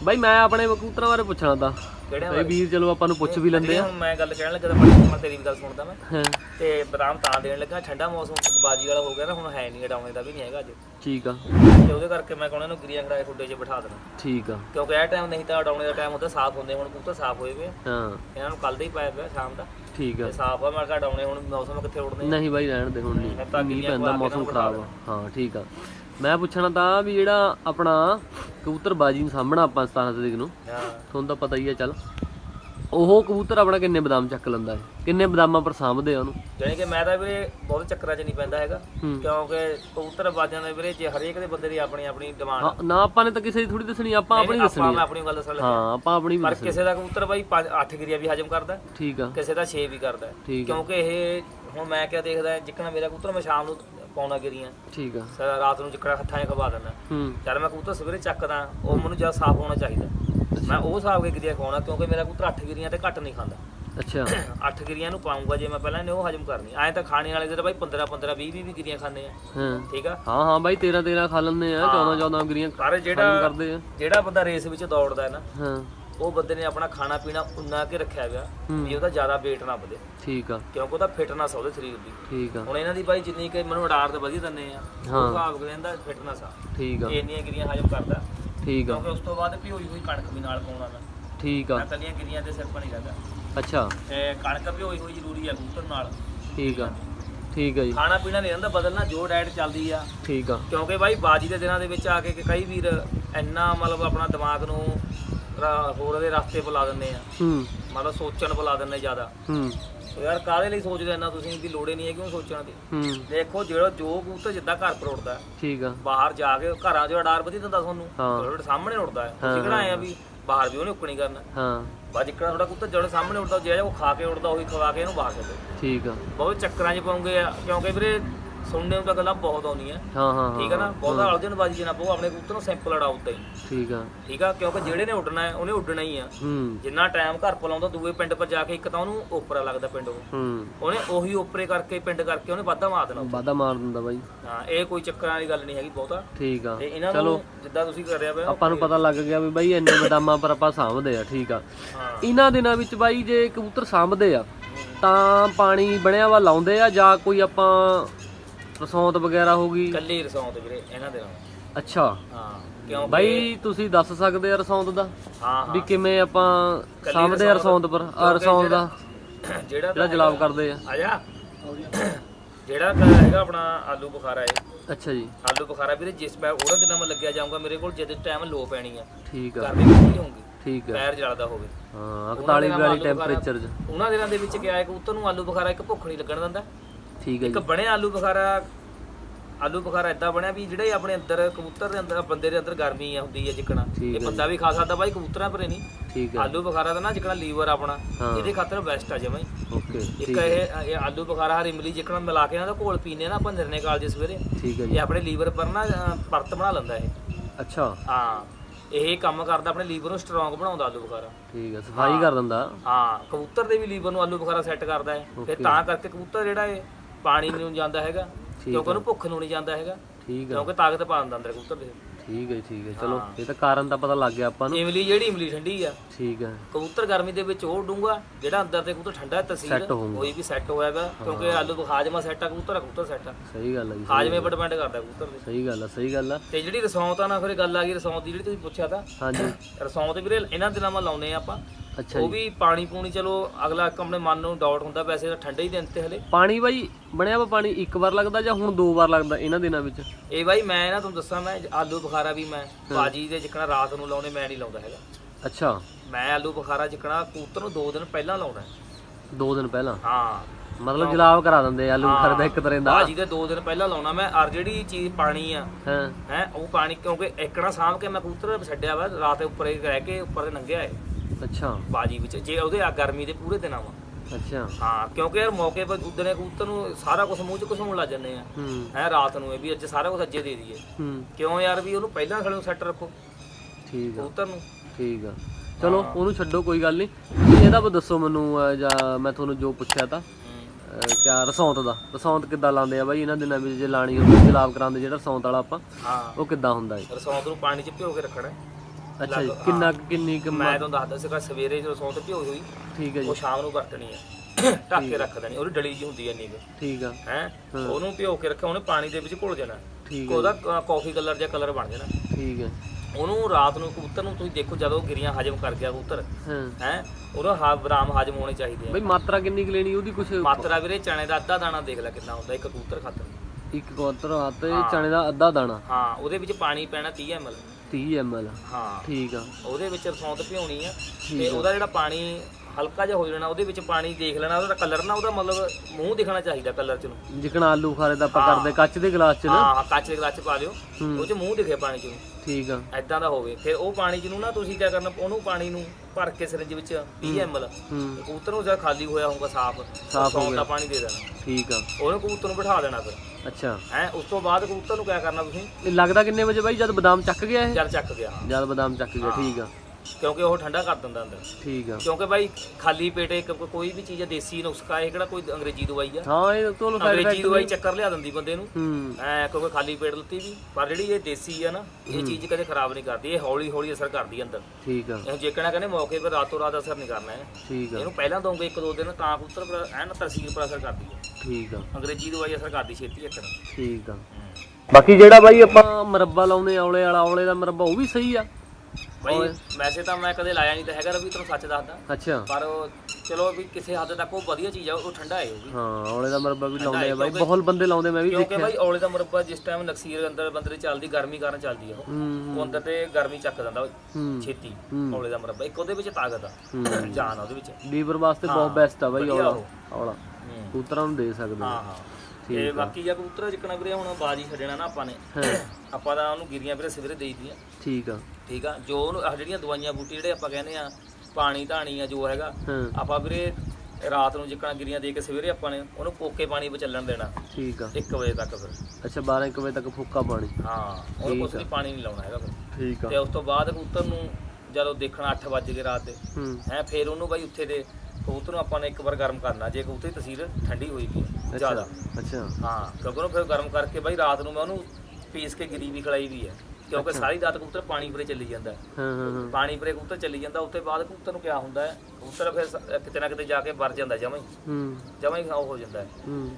ਬਾਈ ਮੈਂ ਆਪਣੇ ਕਬੂਤਰਾਂ ਬਾਰੇ ਪੁੱਛਣਾ ਤਾਂ। ਕਿਹੜਿਆਂ ਬਈ ਵੀਰ ਚਲੋ ਆਪਾਂ ਨੂੰ ਪੁੱਛ ਵੀ ਲੈਂਦੇ ਆ। ਮੈਂ ਗੱਲ ਕਹਿਣ ਲੱਗਾ ਤਾਂ ਮੈਂ ਤੇਰੀ ਵੀ ਗੱਲ ਸੁਣਦਾ ਮੈਂ। ਤੇ ਬਦਾਮ ਤਾਂ ਦੇਣ ਲੱਗਾ ਠੰਡਾ ਮੌਸਮ ਬਾਜੀ ਵਾਲਾ ਹੋ ਗਿਆ ਨਾ ਹੁਣ ਹੈ ਨਹੀਂ ਅਡਾਉਣੇ ਦਾ ਵੀ ਨਹੀਂ ਹੈਗਾ ਅੱਜ। ਠੀਕ ਆ। ਤੇ ਉਹਦੇ ਕਰਕੇ ਮੈਂ ਕਹਿੰਦਾ ਇਹਨੂੰ ਗਿਰੀਆਂ ਖੜਾਏ ਖੁੱਡੇ 'ਚ ਬਿਠਾ ਦੇਣਾ। ਠੀਕ ਆ। ਕਿਉਂਕਿ ਇਹ ਟਾਈਮ ਨਹੀਂ ਤਾਂ ਅਡਾਉਣੇ ਦਾ ਟਾਈਮ ਹੁੰਦਾ ਸਾਫ਼ ਹੁੰਦੇ ਹੁਣ ਕਬੂਤਰ ਸਾਫ਼ ਹੋਏ ਪਏ। ਹਾਂ। ਇਹਨਾਂ ਨੂੰ ਕੱਲ ਦਾ ਹੀ ਪਾਇਆ ਪਿਆ ਸ਼ਾਮ ਦਾ। ਠੀਕ ਆ। ਸਾਫ਼ ਆ ਮੈਂ ਕਿਹਾ ਅਡਾਉਣੇ ਹੁਣ ਮੌਸਮ ਕਿੱਥੇ ਉੜਨੇ। ਨਹੀਂ ਬਾਈ ਰਹਿਣ ਦੇ ਹੁਣ ਨਹੀਂ। ਮੀਂਹ ਪੈਂਦਾ ਮੌਸਮ ਨਾ ਖਰਾਬ ਆ। ਹਾਂ ਠੀਕ ਆ। ਮੈਂ ਪੁੱਛਣਾ ਤਾਂ ਵੀ ਜਿਹੜਾ ਆਪਣਾ ਕਬੂਤਰ ਬਾਜੀ ਨੂੰ ਸਾਹਮਣਾ ਆਪਾਂ 17 ਤਰੀਕ ਨੂੰ। ਹਾਂ। ਤੁਹਾਨੂੰ ਤਾਂ ਪਤਾ ਹੀ ਆ ਚੱਲ। ਉਹ ਕਬੂਤਰ ਆਪਣਾ ਕਿੰਨੇ ਬਦਾਮ ਚੱਕ ਲੈਂਦਾ ਹੈ? ਕਿੰਨੇ ਬਦਾਮਾਂ ਪਰ ਸਾਂਭਦੇ ਆ ਉਹਨੂੰ? ਜਾਣੀ ਕਿ ਮੈਂ ਤਾਂ ਵੀਰੇ ਬਹੁਤ ਚੱਕਰਾਂ 'ਚ ਨਹੀਂ ਪੈਂਦਾ ਹੈਗਾ। ਹੂੰ। ਕਿਉਂਕਿ ਕਬੂਤਰ ਬਾਜਾਂ ਦੇ ਵੀਰੇ ਜੇ ਹਰੇਕ ਦੇ ਬੰਦੇ ਦੀ ਆਪਣੀ ਆਪਣੀ ਡਿਮਾਂਡ ਹਾਂ, ਨਾ ਆਪਾਂ ਨੇ ਤਾਂ ਕਿਸੇ ਦੀ ਥੋੜੀ ਦੱਸਣੀ ਆਪਾਂ ਆਪਣੀ ਆਪਾਂ ਦੱਸਣੀ ਮੈਂ ਆ। ਆਪਣੀ ਗੱਲ ਦੱਸਣ ਲੱਗਾ ਹਾਂ ਆਪਾਂ ਆਪਣੀ ਵੀ ਪਰ ਕਿਸੇ ਦਾ ਕਬੂਤਰ ਬਾਈ 8 ਗਿਰੀਆ ਵੀ ਹਜਮ ਕਰਦਾ ਠੀਕ ਆ। ਕਿਸੇ ਦਾ 6 ਵੀ ਕਰਦਾ ਕਿਉਂਕਿ ਇਹ ਹੁਣ ਮੈਂ ਕਿਆ ਦੇਖਦਾ ਜਿੱਕਣਾ ਮੇਰਾ ਕਬੂਤਰ ਮੈਂ ਸ਼ਾਮ ਨੂੰ ਪਾਉਣਾ ਗਿਰੀਆਂ। ਠੀਕ ਆ। ਸਾਰਾ ਰਾਤ ਨੂੰ ਜਿੱਕਣਾ ਹੱਥਾਂ 'ਚ ਖਵਾ ਦਿੰਦਾ। ਹੂੰ। ਜਦ ਮੈਂ ਕਬੂਤਰ ਸਵੇਰੇ ਚੱਕਦਾ ਉਹ ਮੈਨੂੰ ਜਦ ਸਾਫ਼ ਹੋਣਾ ਚਾਹੀਦਾ। ਮੈਂ ਉਹ ਹਿਸਾਬ ਕੇ ਗਿਰੀਆਂ ਖਵਾਉਣਾ ਕਿਉਂਕਿ ਮੇਰਾ ਕਬੂਤਰ 8 ਗਿਰੀਆਂ ਤੇ ਘੱਟ ਨਹੀਂ ਖਾਂਦਾ। ਅੱਛਾ। <clears throat> 8 ਗਿਰੀਆਂ ਨੂੰ ਪਾਉਂਗਾ ਜੇ ਮੈਂ ਪਹਿਲਾਂ ਨੇ ਉਹ ਹਜਮ ਕਰਨੀ। ਐਂ ਤਾਂ ਖਾਣੇ ਵਾਲੇ ਜਿਹੜੇ ਬਾਈ 15 15 20 20 ਵੀ ਗਿਰੀਆਂ ਖਾਂਦੇ ਆ। ਹਾਂ। ਠੀਕ ਆ? ਹਾਂ ਹਾਂ ਬਾਈ 13 13 ਖਾ ਲੈਂਦੇ ਆ 14 14 ਗਰੀਆਂ ਪਰ ਜਿਹੜਾ ਕਰਦੇ ਆ। ਜਿਹੜਾ ਬੰਦਾ ਰੇਸ ਵਿੱਚ ਦੌੜਦਾ ਹੈ ਨਾ ਹਾਂ। ਉਹ ਬੰਦੇ ਨੇ ਆਪਣਾ ਖਾਣਾ ਪੀਣਾ ਉਨਾ ਕੇ ਰੱਖਿਆ ਗਿਆ ਵੀ ਉਹਦਾ ਜ਼ਿਆਦਾ weight ਨਾ ਵਧੇ। ਠੀਕ ਆ। ਕਿਉਂਕਿ ਉਹਦਾ ਫਿਟਨੈਸ ਆ ਉਹਦੇ ਸਰੀਰ ਦੀ। ਠੀਕ ਆ। ਹੁਣ ਇਹਨਾਂ ਦੀ ਬਾਈ ਜਿੰਨੀ ਕਿ ਮੈਨੂੰ ਉਡਾਰ ਤੇ ਵਧੀਆ ਦਿੰਦੇ ਆ ਹਾਂ। ਉਹ ਹਿਸਾਬ ਕਹਿੰਦਾ ਫਿਟਨੈਸ ਆ ਠੀਕ ਆ। ਇੰਨੀਆਂ ਗਿਰੀਆਂ ਹਜਮ ਕਰਦਾ। ਠੀਕ ਆ। ਕਿਉਂਕਿ ਉਸ ਤੋਂ ਬਾਅਦ ਭਿਓਈ ਹੋਈ ਕਣਕ ਵੀ ਨਾਲ ਪਾਉਣਾ ਮੈਂ ਠੀਕ ਆ। ਕੱਲੀਆਂ ਗਿਰੀਆਂ ਤੇ ਸਿਰ ਨਹੀਂ ਰਹਿੰਦਾ। ਅੱਛਾ। ਤੇ ਕਣਕ ਭਿਓਈ ਹੋਈ ਜ਼ਰੂਰੀ ਆ ਕਬੂਤਰ ਨਾਲ। ਠੀਕ ਆ। ਠੀਕ ਆ ਜੀ। ਖਾਣਾ ਪੀਣਾ ਨਹੀਂ ਰਹਿੰਦਾ ਬਦਲਣਾ ਜੋ ਡਾਈਟ ਚੱਲਦੀ ਆ। ਠੀਕ ਆ। ਕਿਉਂਕਿ ਬਾਈ ਬਾਜੀ ਦੇ ਦਿਨਾਂ ਦੇ ਵਿੱਚ ਆ ਕਿ ਕਈ ਵੀਰ ਇੰਨਾ ਮਤਲਬ ਆਪਣਾ ਦਿਮਾਗ ਨੂੰ ਰਾ- ਹੋਰ ਦੇ ਰਸਤੇ ਬੁਲਾ ਦਿੰਦੇ ਆ। ਹੂੰ। ਮਤਲਬ ਸੋਚਣ ਬੁਲਾ ਦਿੰਦੇ ਜ਼ਿਆਦਾ। ਹੂੰ। ਸੋ ਯਾਰ ਕਾਹਦੇ ਲਈ ਸੋਚਦੇ ਇੰਨਾ ਤੁਸੀਂ? ਦੀ ਲੋੜ ਨਹੀਂ ਹੈ ਕਿਉਂ ਸੋਚਣ ਦੀ? ਹੂੰ। ਦੇਖੋ ਜਿਹੜਾ ਜੋ ਕਬੂਤਰ ਜਿੱਦਾਂ ਘਰ ਪਰ ਉੱਡਦਾ ਹੈ, ਠੀਕ ਆ। ਬਾਹਰ ਜਾ ਕੇ ਘਰਾਂ 'ਚ ਅਡਾਰ ਵਧੀ ਦਿੰਦਾ ਤੁਹਾਨੂੰ। ਹਾਂ। ਤੁਹਾਡੇ ਸਾਹਮਣੇ ਉੱਡਦਾ ਹੈ। ਤੁਸੀਂ ਕਿਹੜਾ ਆਏ ਆ ਵੀ ਬਾਹਰ ਵੀ ਉਹਨੇ ਉੱਕਣੀ ਕਰਨਾ? ਹਾਂ। ਬਾ ਜਿੱਕੜਾ ਤੁਹਾਡਾ ਕਬੂਤਰ ਜਿਹੜੇ ਸਾਹਮਣੇ ਉੱਡਦਾ ਜਿਹੜਾ ਉਹ ਖਾ ਕੇ ਉੱਡਦਾ ਉਹੀ ਖਵਾ ਕੇ ਇਹਨੂੰ ਬਾਹਰ ਕੱਢੋ। ਠੀਕ ਆ। ਬਹੁਤ ਚੱਕਰਾਂ 'ਚ ਪਾਉਂਗੇ ਆ। ਕਿਉਂਕਿ ਵੀਰੇ ਸੁਣਨੇ ਨੂੰ ਤਾਂ ਗੱਲਾਂ ਬਹੁਤ ਆਉਂਦੀਆਂ। ਹਾਂ ਹਾਂ ਠੀਕ ਹੈ ਨਾ? ਬਹੁਤਾ ਅਲਝਣ ਬਾਜੀ ਚ ਨਾ ਪਾਓ ਆਪਣੇ ਕਬੂਤਰ ਨੂੰ ਸਿੰਪਲ ਉੱਤੇ ਹੀ। ਠੀਕ ਆ। ਠੀਕ ਆ? ਕਿਉਂਕਿ ਜਿਹੜੇ ਨੇ ਉੱਡਣਾ ਹੈ ਉਹਨੇ ਉੱਡਣਾ ਹੀ ਆ। ਹੂੰ। ਜਿੰਨਾ ਟਾਈਮ ਘਰ ਪਲਾਉਂਦਾ ਦੂਏ ਪਿੰਡ ਪਰ ਜਾ ਕੇ ਇੱਕ ਤਾਂ ਉਹਨੂੰ ਓਪਰਾ ਲੱਗਦਾ ਪਿੰਡ ਉਹ। ਹੂੰ। ਉਹਨੇ ਉਹੀ ਓਪਰੇ ਕਰਕੇ ਪਿੰਡ ਕਰਕੇ ਉਹਨੇ ਵਾਧਾ ਮਾਰ ਦੇਣਾ ਵਾਦਾ ਮਾਰ ਦਿੰਦਾ ਬਾਈ। ਹਾਂ ਇਹ ਕੋਈ ਚੱਕਰਾਂ ਵਾਲੀ ਗੱਲ ਨਹੀਂ ਹੈਗੀ ਬਹੁਤਾ। ਠੀਕ ਆ। ਤੇ ਇਹਨਾਂ ਨੂੰ ਜਿੱਦਾਂ ਤੁਸੀਂ ਕਰ ਰਿਹਾ ਪਿਆ ਆਪਾਂ ਨੂੰ ਪਤਾ ਲੱਗ ਗਿਆ ਵੀ ਬਾਈ ਇੰਨੇ ਬਦਾਮਾਂ ਪਰ ਆਪਾਂ ਸਾਂਭਦੇ ਆ ਠੀਕ ਆ। ਇਹਨਾਂ ਦਿਨਾਂ ਵਿੱਚ ਬਾਈ ਜੇ ਕਬੂਤਰ ਸਾਂਭਦੇ ਆ ਤਾਂ ਪਾਣੀ ਬਣਿਆ ਵਾ ਲਾਉਂਦੇ ਆ ਜਾਂ ਕੋਈ ਆਪਾਂ ਰਸੌਂਤ ਵਗੈਰਾ ਹੋ ਗਈ? ਕੱਲੀ ਰਸੌਂ ਤੇ ਵੀਰੇ ਇਹਨਾਂ ਦੇ ਨਾਲ। ਅੱਛਾ। ਹਾਂ ਕਿਉਂ ਬਾਈ ਤੁਸੀਂ ਦੱਸ ਸਕਦੇ ਆ ਰਸੌਂਤ ਦਾ? ਹਾਂ ਵੀ ਕਿਵੇਂ ਆਪਾਂ ਆ ਰਸੌਂਤ। ਪਰ? ਆ ਰਸੌਂਤ ਦਾ। ਜਿਹੜਾ ਜਿਹੜਾ ਜਲਾਬ ਕਰਦੇ ਆ। ਆ ਜਾ। ਜਿਹੜਾ ਹੈਗਾ ਆਪਣਾ ਆਲੂ ਬੁਖਾਰਾ ਹੈ ਅੱਛਾ ਜੀ। ਆਲੂ ਬੁਖਾਰਾ ਵੀਰੇ ਜਿਸ ਮੈਂ ਉਹਨਾਂ ਦਿਨਾਂ ਮੈਂ ਲੱਗਿਆ ਜਾਊਂਗਾ ਮੇਰੇ ਕੋਲ ਜਦ ਟਾਈਮ ਲੋ ਪੈਣੀ ਆ। ਠੀਕ ਆ। ਘਰ ਦੇ ਵਿੱਚ ਹੀ ਹੋਊਗੀ? ਠੀਕ ਹੈ ਪੈਰ ਜਲਦਾ ਹੋਵੇ। ਹਾਂ ਉਹਨਾਂ 41 ਦੇ ਨਾਲ 42 ਆਲੂ ਬੁਖਾਰਾ- ਟੈਂਪਰੇਚਰ 'ਚ। ਉਹਨਾਂ ਦਿਨਾਂ ਦੇ ਵਿੱਚ ਕਿਹਾ ਹੈ ਕਬੂਤਰ ਨੂੰ ਆਲੂ ਬੁਖਾਰਾ ਇੱਕ ਭੁੱਖ ਨਹੀਂ ਲੱਗਣ ਦਿੰਦਾ। ਠੀਕ ਹੈ ਇੱਕ ਬਣਿਆ ਆਲੂ ਬੁਖਾਰਾ ਆਲੂ ਬੁਖਾਰਾ ਇਦਾਂ ਬਣਿਆ ਵੀ ਜਿਹੜੇ ਆਪਣੇ ਅੰਦਰ ਕਬੂਤਰ ਦੇ ਅੰਦਰ ਬੰਦੇ ਦੇ ਅੰਦਰ ਗਰਮੀ ਆ ਹੁੰਦੀ ਹੈ ਜਿੱਕਣਾ। ਇਹ ਬੰਦਾ ਵੀ ਖਾ ਸਕਦਾ ਬਾਈ ਕਬੂਤਰਾਂ ਪਰੇ ਨਹੀਂ। ਠੀਕ ਹੈ। ਆਲੂ ਬੁਖਾਰਾ ਦਾ ਨਾ ਜਿੱਕਣਾ ਲੀਵਰ ਆਪਣਾ। ਇਹਦੇ ਖਾਤਰ ਬੈਸਟ ਆ ਜਮਾਈ ਓਕੇ ਇੱਕ ਇਹ ਇਹ ਆਲੂ ਬੁਖਾਰਾ ਹਰੀ ਇਮਲੀ ਜਿੱਕਣਾ ਮਿਲਾ ਕੇ ਨਾ ਘੋਲ ਪੀਨੇ ਨਾ ਆਪਾਂ ਨਿਰਨੇ ਕਾਲਜ ਸਵੇਰੇ ਠੀਕ ਹੈ ਇਹ ਆਪਣੇ ਲੀਵਰ ਪਰ ਨਾ ਪਰਤ ਬਣਾ ਲੈਂਦਾ ਇਹ। ਅੱਛਾ। ਹਾਂ ਇਹ ਕੰਮ ਕਰਦਾ ਆਪਣੇ ਲੀਵਰ ਨੂੰ ਸਟਰੋਂਗ ਬਣਾਉਂਦਾ ਆਲੂ ਬੁਖਾਰਾ। ਠੀਕ ਹੈ ਸਫ਼ਾਈ ਕਰ ਦਿੰਦਾ। ਹਾਂ ਕਬੂਤਰ ਦੇ ਵੀ ਲੀਵਰ ਨੂੰ ਆਲੂ ਬੁਖਾਰਾ ਸੈੱਟ ਕਰਦਾ ਹੈ ਫਿਰ. ਤਾਂ ਕਰਕੇ ਕਬੂਤਰ ਜਿਹੜਾ ਹੈ ਪਾਣੀ ਨੂੰ ਜਾਂਦਾ ਹੈਗਾ ਕਿਉਂਕਿ ਉਹਨੂੰ ਭੁੱਖ ਨੂੰ ਨਹੀਂ ਜਾਂਦਾ ਹੈਗਾ। ਠੀਕ ਹੈ ਕਿਉਂਕਿ ਤਾਕਤ ਪਾ ਦਿੰਦਾ ਅੰਦਰ ਕਬੂਤਰ ਦੇ। ਠੀਕ ਹੈ ਠੀਕ ਹੈ ਚਲੋ ਇਹ ਤਾਂ ਕਾਰਨ ਤਾਂ ਪਤਾ ਲੱਗ ਗਿਆ ਆਪਾਂ ਨੂੰ। ਇਮਲੀ ਜਿਹੜੀ ਇਮਲੀ ਠੰਡੀ ਆ। ਠੀਕ ਹੈ ਕਬੂਤਰ ਗਰਮੀ ਦੇ ਵਿੱਚ ਉਹ ਡੂੰਗਾ ਜਿਹੜਾ ਅੰਦਰ ਤੇ ਕਬੂਤਰ ਠੰਡਾ ਤਸੀਰ। ਕੋਈ ਵੀ ਸੈੱਟ ਹੋਇਆਗਾ। ਕਿਉਂਕਿ ਆਲੂ ਬੁਖਾਰਾ ਹਾਜਮਾ ਸੈੱਟ ਆ ਕਬੂਤਰ ਆ ਕਬੂਤਰ ਸੈੱਟ ਆ। ਸਹੀ ਗੱਲ ਹੈ ਜੀ ਹਾਜਮੇ ਪਰ ਡਿਪੈਂਡ ਕਰਦਾ ਕਬੂਤਰ ਦੇ ਸਹੀ ਗੱਲ ਹੈ ਸਹੀ ਗੱਲ ਹੈ ਤੇ ਜਿਹੜੀ ਰਸੌਂਤ ਆ ਨਾ ਫਿਰ ਗੱਲ ਆ ਗਈ ਰਸੌਂਤ ਦੀ ਜਿਹੜੀ ਤੁਸੀਂ ਪੁੱਛਿਆ ਤਾਂ। ਹਾਂਜੀ। ਰਸੌਂਤ ਵੀਰੇ ਇਹਨਾਂ ਦਿਨਾਂ ਮਾ ਲਾਉਨੇ ਆ ਆਪਾਂ। ਅੱਛਾ ਉਹ ਵੀ ਪਾਣੀ ਪੂਣੀ ਚਲੋ ਅਗਲਾ ਇੱਕ ਆਪਣੇ ਮਨ ਨੂੰ ਡਾਊਟ ਹੁੰਦਾ ਵੈਸੇ ਤਾਂ ਠੰਡੇ ਹੀ ਦਿਨ ਤੇ ਹਲੇ। ਪਾਣੀ ਬਾਈ ਬਣਿਆ ਵਾ ਪਾਣੀ ਇੱਕ ਵਾਰ ਲੱਗਦਾ ਜਾਂ ਹੁਣ ਦੋ ਵਾਰ ਲੱਗਦਾ ਇਹਨਾਂ ਦਿਨਾਂ ਵਿੱਚ? ਇਹ ਬਾਈ ਮੈਂ ਨਾ ਤੁਹਾਨੂੰ ਦੱਸਾਂ ਮੈਂ ਆਲੂ ਬੁਖਾਰਾ ਵੀ ਮੈਂ ਬਾਜੀ ਦੇ ਜਿੱਕਣਾ ਰਾਤ ਨੂੰ ਲਾਉਣੇ ਮੈਂ ਨਹੀਂ ਲਾਉਂਦਾ ਹੈਗਾ। ਅੱਛਾ। ਮੈਂ ਆਲੂ ਬੁਖਾਰਾ ਜਿੱਕਣਾ ਕਬੂਤਰ ਨੂੰ 2 ਦਿਨ ਪਹਿਲਾਂ ਲਾਉਣਾ ਹੈ। ਦੋ ਦਿਨ ਪਹਿਲਾਂ? ਹਾਂ। ਮਤਲਬ ਜਲਾਬ ਕਰਾ ਦਿੰਦੇ ਆ ਆਲੂ ਬੁਖਾਰੇ ਦਾ ਇੱਕ ਤਰ੍ਹਾਂ ਦਾ। ਬਾਜੀ ਦੇ 2 ਦਿਨ ਪਹਿਲਾਂ ਲਾਉਣਾ ਮੈਂ ਔਰ ਜਿਹੜੀ ਚੀਜ਼ ਪਾਣੀ ਆ ਹਾਂ। ਹੈ ਉਹ ਪਾਣੀ ਕਿਉਂਕਿ ਇੱਕਣਾ ਸਾਂਭ ਕੇ ਮੈਂ ਕਬੂਤਰ ਛੱਡਿਆ ਵਾ ਰਾਤ ਦੇ ਉੱਪਰ ਹੀ ਰਹਿ ਕੇ ਉੱਪਰ ਤੇ ਲੰਘਿਆ ਹੈ ਅੱਛਾ। ਬਾਜੀ ਵਿੱਚ ਜੇ ਉਹਦੇ ਆ ਗਰਮੀ ਦੇ ਪੂਰੇ ਦਿਨਾਂ ਵਾ। ਅੱਛਾ। ਹਾਂ ਕਿਉਂਕਿ ਯਾਰ ਮੌਕੇ ਪਰ ਦੂਦਨੇ ਕਬੂਤਰ ਨੂੰ ਸਾਰਾ ਕੁਝ ਮੂੰਹ ਚ ਘਸੂਣ ਲੱਗ ਜੰਨੇ ਆ। ਹੂੰ। ਹੈ ਰਾਤ ਨੂੰ ਇਹ ਵੀ ਅੱਜ ਸਾਰਾ ਕੁਝ ਅੱਜੇ ਦੇ ਦਈਏ। ਹੂੰ। ਕਿਉਂ ਯਾਰ ਵੀ ਉਹਨੂੰ ਪਹਿਲਾਂ ਖੜੇ ਨੂੰ ਸੈੱਟ ਰੱਖੋ। ਠੀਕ ਆ। ਕਬੂਤਰ ਨੂੰ। ਠੀਕ ਆ। ਚਲੋ ਉਹਨੂੰ ਛੱਡੋ ਕੋਈ ਗੱਲ ਨਹੀਂ। ਇਹਦਾ ਵੀ ਦੱਸੋ ਮੈਨੂੰ ਅਹ, ਜਾਂ ਮੈਂ ਤੁਹਾਨੂੰ ਜੋ ਪੁੱਛਿਆ ਤਾਂ। ਅਹ, ਕਿਆ ਰਸੌਂਤ ਦਾ। ਰਸੌਂਤ ਕਿੱਦਾਂ ਲਾਉਂਦੇ ਆ ਬਾਈ? ਇਹਨਾਂ ਦਿਨਾਂ ਵਿੱਚ ਜੇ ਲਾਣੀ ਹੋਵੇ ਜਲਾਬ ਕਰਾਉਂਦੇ ਜਿਹੜਾ ਰਸੌਂਤ ਵਾਲਾ ਆਪਾਂ ਹਾਂ। ਉਹ ਕਿੱਦਾਂ ਹੁੰਦਾ ਹੈ ਰਸੌਂਤ ਨੂੰ ਪਾਣੀ ਚ ਭਿਓ ਕੇ ਰੱਖਣਾ। ਹੈ। ਅੱਛਾ ਜੀ ਕਿੰਨਾ ਕਿੰਨੀ ਕੁ ਮੈਂ ਤੁਹਾਨੂੰ ਦੱਸਦਾ ਸੀਗਾ ਸਵੇਰੇ ਜਦੋਂ ਰਸੌਂਤ ਭਿਓ ਹੋਈ ਠੀਕ ਹੈ ਜੀ। ਉਹ ਸ਼ਾਮ ਨੂੰ ਵਰਤਣੀ ਹੈ। <coughs> ਢੱਕ ਕੇ ਰੱਖ ਦੇਣੀ ਉਹਦੀ ਡਲੀ ਜੀ ਹੁੰਦੀ ਹੈ ਕੁ। ਠੀਕ ਆ। ਹੈ? ਉਹਨੂੰ ਭਿਓ ਕੇ ਰੱਖਿਆ ਉਹਨੇ ਪਾਣੀ ਦੇ ਵਿੱਚ ਘੁਲ ਜਾਣਾ ਠੀਕ ਉਹਦਾ ਕਾਫੀ ਕਲਰ ਜਿਹਾ ਕਲਰ ਬਣ ਜਾਣਾ। ਠੀਕ ਹੈ ਉਹਨੂੰ ਰਾਤ ਨੂੰ ਕਬੂਤਰ ਨੂੰ ਤੁਸੀਂ ਦੇਖੋ ਜਦੋਂ ਗਿਰੀਆਂ ਹਜਮ ਕਰ ਗਿਆ ਕਬੂਤਰ ਹਾਂ। ਉਹਦਾ ਹਾ ਬਰਾਮ ਹਜਮ ਹੋਣੇ ਚਾਹੀਦੇ ਆ। ਬਈ ਮਾਤਰਾ ਕਿੰਨੀ ਕੁ ਲੈਣੀ ਉਹਦੀ ਕੁਛ ਮਾਤਰਾ ਵੀਰੇ ਚਣੇ ਦਾ ਅੱਧਾ ਦਾਣਾ ਦੇਖ ਲੈ ਕਿੰਨਾ ਹੁੰਦਾ ਇੱਕ ਕਬੂਤਰ ਖਾਤਰ। ਇੱਕ ਕੁਆਟਰ ਹੱਥ ਚਣੇ ਦਾ ਅੱਧਾ ਦਾਣਾ। ਹਾਂ ਉਹਦੇ ਵਿੱਚ ਪਾਣੀ ਪੈਣਾ 30 ml 30 ml ਹਾਂ। ਠੀਕ ਆ। ਉਹਦੇ ਵਿੱਚ ਰਸੌਂਤ ਭਿਉਣੀ ਆ ਤੇ ਉਹਦਾ ਜਿਹੜਾ ਪਾਣੀ ਹਲਕਾ ਜਿਹਾ ਹੋ ਜਾਣਾ ਉਹਦੇ ਵਿੱਚ ਪਾਣੀ ਦੇਖ ਲੈਣਾ ਉਹਦਾ ਕਲਰ ਨਾ ਉਹਦਾ ਮਤਲਬ ਮੂੰਹ ਦਿਖਣਾ ਚਾਹੀਦਾ ਕਲਰ ਚ ਨੂੰ ਜਿਕਣਾ ਆਲੂ ਖਾਰੇ ਦਾ ਆਪਾਂ ਕਰਦੇ ਕੱਚ ਦੇ ਗਲਾਸ ਚ ਨਾ? ਹਾਂ ਕੱਚ ਦੇ ਗਲਾਸ ਚ ਪਾ ਦਿਓ। ਉਹ ਚ ਮੂੰਹ ਦਿਖੇ ਪਾਣੀ ਚ ਨੂੰ ਠੀਕ ਆ। ਐਦਾਂ ਦਾ ਹੋਵੇ। ਫਿਰ ਉਹ ਪਾਣੀ ਚ ਨੂੰ ਨਾ ਤੁਸੀਂ ਕੀ ਕਰਨਾ ਉਹਨੂੰ ਪਾਣੀ ਨੂੰ ਭਰ ਕੇ ਸਿਰੰਜ ਵਿੱਚ 30 ml ਕਬੂਤਰ ਨੂੰ ਜਦ ਖਾਲੀ ਹੋਇਆ ਹੋਊਗਾ ਸਾਫ਼ ਸਾਫ਼ ਹੋ ਪਾਣੀ ਦੇ ਦੇਣਾ। ਠੀਕ ਆ। ਉਹਨੂੰ ਕਬੂਤਰ ਨੂੰ ਬਿਠਾ ਦੇਣਾ ਫਿਰ। ਅੱਛਾ। ਹੈ ਉਸ ਤੋਂ ਬਾਅਦ ਕਬੂਤਰ ਨੂੰ ਕੀ ਕਰਨਾ ਤੁਸੀਂ? ਇਹ ਲੱਗਦਾ ਕਿੰਨੇ ਵਜੇ ਬਾਈ ਜਦ ਬਦਾਮ ਚੱਕ ਗਿਆ ਇਹ? ਜਦ ਚੱਕ ਗਿਆ ਜਦ ਬਦਾਮ ਚੱਕ ਗਿਆ ਠੀਕ ਆ। ਕਿਉਂਕਿ ਉਹ ਠੰਡਾ ਕਰ ਦਿੰਦਾ ਅੰਦਰ। ਠੀਕ ਆ। ਕਿਉਂਕਿ ਬਾਈ ਖਾਲੀ ਪੇਟ ਇੱਕ ਕੋਈ ਵੀ ਚੀਜ਼ ਆ ਦੇਸੀ ਨੁਸਖਾ ਇਹ ਕਿਹੜਾ ਕੋਈ ਅੰਗਰੇਜ਼ੀ ਦਵਾਈ ਆ? ਹਾਂ ਇਹ ਤੋਂ ਸਾਈਡ ਅੰਗਰੇਜ਼ੀ ਦਵਾਈ ਚੱਕਰ ਲਿਆ ਦਿੰਦੀ ਬੰਦੇ ਨੂੰ। ਹੂੰ। ਐ ਕਿਉਂਕਿ ਖਾਲੀ ਪੇਟ ਲੱਤੀ ਵੀ। ਪਰ ਜਿਹੜੀ ਇਹ ਦੇਸੀ ਆ ਨਾ ਇਹ ਚੀਜ਼ ਕਦੇ ਖਰਾਬ ਨਹੀਂ ਕਰਦੀ ਇਹ ਹੌਲੀ ਹੌਲੀ ਅਸਰ ਕਰਦੀ ਅੰਦਰ। ਠੀਕ ਆ। ਇਹ ਜੇਕਣਾ ਕਹਿੰਦੇ ਮੌਕੇ 'ਤੇ ਰਾਤੋਂ ਰਾਤ ਅਸਰ ਨਹੀਂ ਕਰਨਾ ਹੈ। ਠੀਕ ਆ। ਇਹਨੂੰ ਪਹਿਲਾਂ ਦੋਗੇ ਇੱਕ ਦੋ ਦਿਨ ਤਾਂ ਕਬੂਤਰ ਪਰ ਐਨ ਤਸੀਰ ਪਰ ਅਸਰ ਕਰਦੀ ਹੈ ਠੀਕ ਆ। ਅੰਗਰੇਜ਼ੀ ਦਵਾਈ ਅਸਰ ਕਰਦੀ ਛੇਤੀ ਇੱਕ ਠੀਕ ਆ। ਬਾਕੀ ਜਿਹੜਾ ਬਾਈ ਆਪਾਂ ਮਰੱਬਾ ਲਾਉਨੇ ਔਲੇ ਵਾਲਾ ਔਲੇ ਦਾ ਮਰੱਬਾ ਉਹ ਵੀ ਸਹੀ ਆ। ਬਾਈ ਵੈਸੇ ਤਾਂ ਮੈਂ ਕਦੇ ਲਾਇਆ ਨਹੀਂ ਤਾਂ ਹੈਗਾ ਰਵੀ ਤੈਨੂੰ ਸੱਚ ਦੱਸਦਾ। ਅੱਛਾ। ਪਰ ਉਹ ਚਲੋ ਵੀ ਕਿਸੇ ਹੱਦ ਤੱਕ ਉਹ ਵਧੀਆ ਚੀਜ਼ ਆ ਉਹ ਠੰਡਾ ਹੈ ਉਹ ਵੀ। ਹਾਂ ਔਲੇ ਦਾ ਮਰੱਬਾ ਵੀ ਲਾਉਂਦੇ ਆ ਬਾਈ ਬਹੁਤ ਬੰਦੇ ਲਾਉਂਦੇ ਮੈਂ ਵੀ ਕਿਉਂਕਿ ਦੇਖਿਆ। ਬਾਈ ਔਲੇ ਦਾ ਮੁਰੱਬਾ ਜਿਸ ਟਾਈਮ ਨਕਸੀਰ ਅੰਦਰ ਬੰਦੇ ਦੀ ਚੱਲਦੀ ਗਰਮੀ ਕਾਰਨ ਚੱਲਦੀ ਆ ਉਹ। ਅੰਦਰ ਤੇ ਗਰਮੀ ਚੱਕ ਹੂੰ ਛੇਤੀ। ਔਲੇ ਦਾ ਮੁਰੱਬਾ। ਇੱਕ ਉਹਦੇ ਵਿੱਚ ਤਾਕਤ ਆ। ਜਾਨ ਆ ਉਹਦੇ ਵਿੱਚ। ਲੀਵਰ ਵਾਸਤੇ ਬਹੁਤ ਬੈਸਟ ਆ ਬਾਈ ਔਲਾ। ਔਲਾ। ਹੂੰ। ਕਬੂਤਰਾਂ ਨੂੰ ਦੇ ਸਕਦੇ ਹਾਂ ਹਾਂ। ਤੇ ਬਾਕੀ ਜਾਂ ਕਬੂਤਰ ਜਿੱਕਣਾ ਵੀਰੇ ਹੁਣ ਬਾਜੀ ਛੱਡਣਾ ਨਾ ਆਪਾਂ ਨੇ। ਆਪਾਂ ਤਾਂ ਉਹਨੂੰ ਗਿਰੀਆਂ ਵੀਰੇ ਸਵੇਰੇ ਦੇਈ ਦੀਆਂ। ਠੀਕ ਆ। ਠੀਕ ਆ? ਜੋ ਉਹਨੂੰ ਜਿਹੜੀਆਂ ਦਵਾਈਆਂ ਬੂਟੀ ਜਿਹੜੇ ਆਪਾਂ ਕਹਿੰਦੇ ਆ ਪਾਣੀ ਧਾਣੀ ਆ ਜੋ ਹੈਗਾ ਆਪਾਂ ਵੀਰੇ ਰਾਤ ਨੂੰ ਜਿੱਕਣਾ ਗਿਰੀਆਂ ਦੇ ਕੇ ਸਵੇਰੇ ਆਪਾਂ ਨੇ ਉਹਨੂੰ ਕੋਕੇ ਪਾਣੀ ਵਿੱਚ ਚੱਲਣ ਦੇਣਾ। ਠੀਕ ਆ। 1 ਵਜੇ ਤੱਕ ਫਿਰ। ਅੱਛਾ 12 1 ਵਜੇ ਤੱਕ ਫੁੱਕਾ ਪਾਣੀ। ਹਾਂ ਉਹਨੂੰ ਵੀ ਪਾਣੀ ਨਹੀਂ ਲਾਉਣਾ ਹੈਗਾ ਫਿਰ। ਠੀਕ ਆ। ਤੇ ਉਸ ਤੋਂ ਬਾਅਦ ਕਬੂਤਰ ਨੂੰ ਜਦੋਂ ਦੇਖਣਾ 8 ਵਜੇ ਕੇ ਰਾਤ ਦੇ ਹੈ ਫਿਰ ਉਹਨੂੰ ਬਾਈ ਉੱਥੇ ਦੇ ਕਬੂਤਰ ਨੂੰ ਆਪਾਂ ਨੇ ਇੱਕ ਵਾਰ ਗਰਮ ਕਰਨਾ ਜੇ ਕਬੂਤਰ ਦੀ ਤਸੀਰ ਠੰਡੀ ਹੋਈ ਵੀ ਹੈ ਜ਼ਿਆਦਾ। ਅੱਛਾ। ਹਾਂ ਕਿਉਂਕਿ ਉਹਨੂੰ ਫਿਰ ਗਰਮ ਕਰਕੇ ਬਾਈ ਰਾਤ ਨੂੰ ਮੈਂ ਉਹਨੂੰ ਪੀਸ ਕੇ ਗਰੀ ਵੀ ਖਲਾਈ ਵੀ ਹੈ। ਕਿਉਂਕਿ ਸਾਰੀ ਰਾਤ ਕਬੂਤਰ ਪਾਣੀ ਪਰੇ ਚੱਲੀ ਜਾਂਦਾ ਹੈ। ਹਾਂ ਹਾਂ ਹਾਂ। ਪਾਣੀ ਪਰੇ ਕਬੂਤਰ ਚੱਲੀ ਜਾਂਦਾ ਉਸ ਤੋਂ ਬਾਅਦ ਕਬੂਤਰ ਨੂੰ ਕਿਆ ਹੁੰਦਾ ਹੈ ਕਬੂਤਰ ਫਿਰ ਸ- ਕਿਤੇ ਨਾ ਕਿਤੇ ਜਾ ਕੇ ਵਰ ਜਾਂਦਾ ਜਮਾਂ ਹੀ। ਹੂੰ। ਜਮਾਂ ਹੀ ਉਹ ਹੋ ਜਾਂਦਾ ਹੈ। ਹੂੰ।